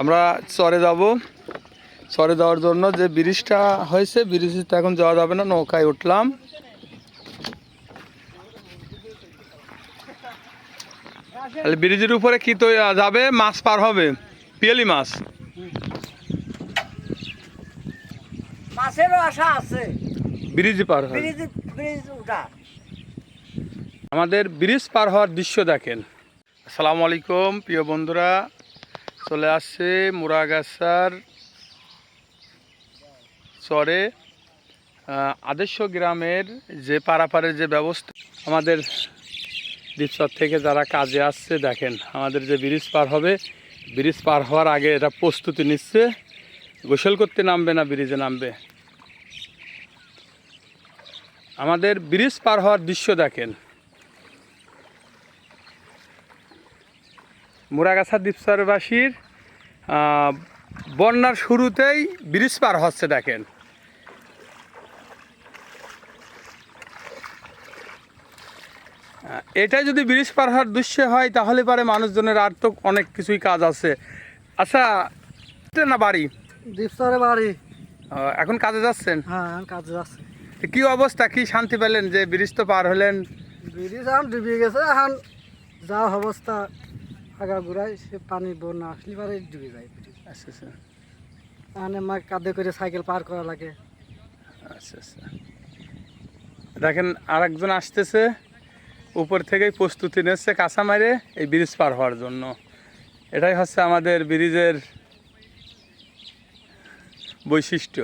আমরা চরে যাব। চরে যাওয়ার জন্য যে ব্রিজটা হয়েছে ব্রিজটা এখন যাওয়া যাবে না নৌকায় উঠলাম। তাহলে ব্রিজের উপরে কি তো যাবে? মাছ পার হবে পিয়ালি মাছ। মাছেরও আশা আছে। ব্রিজ পার হবে। ব্রিজ ব্রিজ উঠা আমাদের ব্রিজ পার হওয়ার দৃশ্য দেখেন। আসসালামু আলাইকুম প্রিয় বন্ধুরা। চলে আসছে মুরাগাছার চরে। আদর্শ গ্রামের যে পারাপারের যে ব্যবস্থা, আমাদের দ্বীপচর থেকে যারা কাজে আসছে, দেখেন, আমাদের যে ব্রিজ পার হবে, ব্রিজ পার হওয়ার আগে এটা প্রস্তুতি নিচ্ছে। গোসল করতে নামবে না, ব্রিজে নামবে। আমাদের ব্রিজ পার হওয়ার দৃশ্য দেখেন। মুরাগাছা দ্বীপচরবাসীর আহ, বন্যার শুরুতেই ব্রিজ পার হচ্ছে দেখেন। এটাই যদি ব্রিজ পার হওয়ার দৃশ্য হয় তাহলে পারে মানুষজনের আর তো অনেক কিছুই কাজ আছে। আচ্ছা না বাড়ি? দ্বীপসরে বাড়ি। এখন কাজে যাচ্ছেন? হ্যাঁ কাজে যাচ্ছি। তো কি অবস্থা? কি শান্তি পেলেন যে ব্রিজ তো পার হলেন? ব্রিজ এখন ডুবে গেছে এখন যা অবস্থা। সে পানি বন্যা আসলে পারে ডুবে যায় আচ্ছা আচ্ছা। এখানে মা কাঁধে করে সাইকেল পার করা লাগে। আচ্ছা আচ্ছা। দেখেন আর একজন আসতেছে উপর থেকেই প্রস্তুতি নিচ্ছে কাঁচা মারে এই ব্রিজ পার হওয়ার জন্য। এটাই হচ্ছে আমাদের ব্রিজের বৈশিষ্ট্য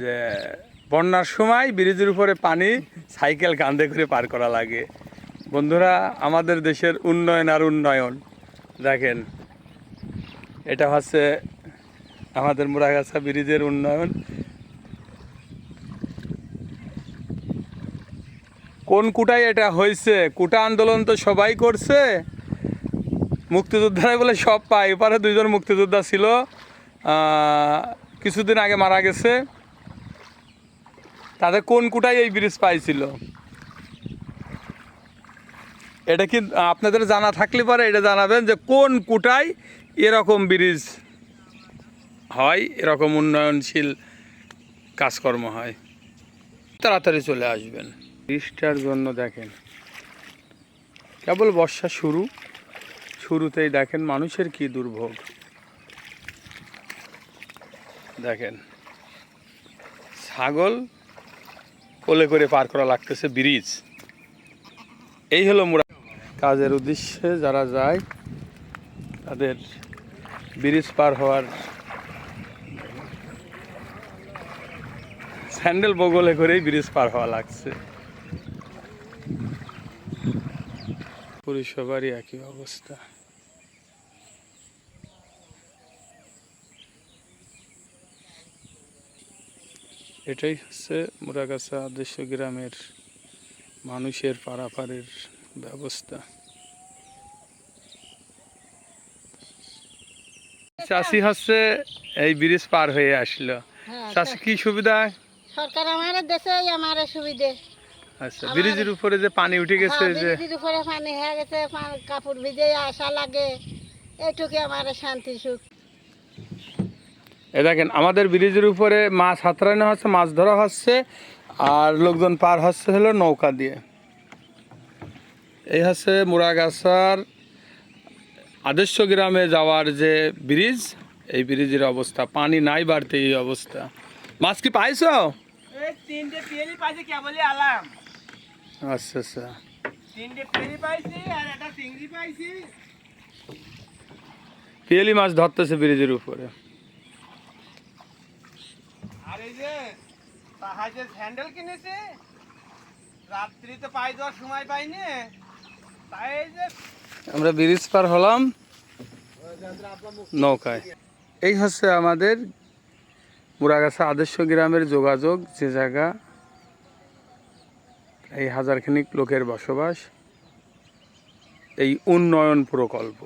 যে বন্যার সময় ব্রিজের উপরে পানি সাইকেল কাঁধে করে পার করা লাগে। বন্ধুরা আমাদের দেশের উন্নয়ন আর উন্নয়ন দেখেন, এটা হচ্ছে আমাদের মুরাগাছা ব্রিজের উন্নয়ন। কোন কুটায় এটা হয়েছে? কুটা আন্দোলন তো সবাই করছে। মুক্তিযোদ্ধারাই বলে সব পায়। এপারে দুইজন মুক্তিযোদ্ধা ছিল। কিছুদিন আগে মারা গেছে। তাদের কোন কুটায় এই ব্রিজ পাইছিল? এটা কি আপনাদের জানা থাকলে পরে এটা জানাবেন যে কোন কুটায় এরকম ব্রিজ হয়, এরকম উন্নয়নশীল কাজকর্ম হয়? তাড়াতাড়ি চলে আসবেন। বৃষ্টার জন্য দেখেন, কেবল বর্ষা শুরু, শুরুতেই দেখেন মানুষের কি দুর্ভোগ। দেখেন, ছাগল কোলে করে পার করা লাগতেছে ব্রিজ। এই হলো মুরা কাজের উদ্দেশ্যে যারা যায়, তাদের ব্রিজ পার হওয়ার স্যান্ডেল বগলে করেই ব্রিজ পার হওয়া লাগছে। পরিষেবারই একই অবস্থা। এটাই হচ্ছে মুরাগাছা আদর্শ গ্রামের মানুষের পারাপারের ব্যবস্থা। চাষি হচ্ছে এই ব্রিজ পার হয়ে আসলো। হ্যাঁ, চাষি কি সুবিধা? সরকার আমার দেশে আমার সুবিধে। আচ্ছা ব্রিজের উপরে যে পানি উঠে গেছে হ্যাঁ, যে বৃষ্টির উপরে পানি হয়ে গেছে কাপড় ভিজে আসা লাগে। এইটুকু আমার শান্তি সুখ। এ দেখেন আমাদের ব্রিজের উপরে মাছ হাতড়ানো হচ্ছে মাছ ধরা হচ্ছে আর লোকজন পার হচ্ছে হলো নৌকা দিয়ে। এই হচ্ছে মুরাগাছার আদর্শ গ্রামে যাওয়ার যে ব্রিজ এই ব্রিজের অবস্থা। পানি নাই বাড়তে এই অবস্থা। মাছ কি পাইছো? আচ্ছা আচ্ছা। তিনটে পাইছি আর একটা চিংড়ি পিয়েলি মাছ ধরতেছে ব্রিজের উপরে। আর এই যে স্যান্ডেল কিনেছি রাত্রিতে পাই দেওয়ার সময় পাইনি। আমরা ব্রিজ পার হলাম নৌকায়। এই হচ্ছে আমাদের মুরাগাছা আদর্শ গ্রামের যোগাযোগ, যে জায়গা এই হাজারখানিক লোকের বসবাস, এই উন্নয়ন প্রকল্প।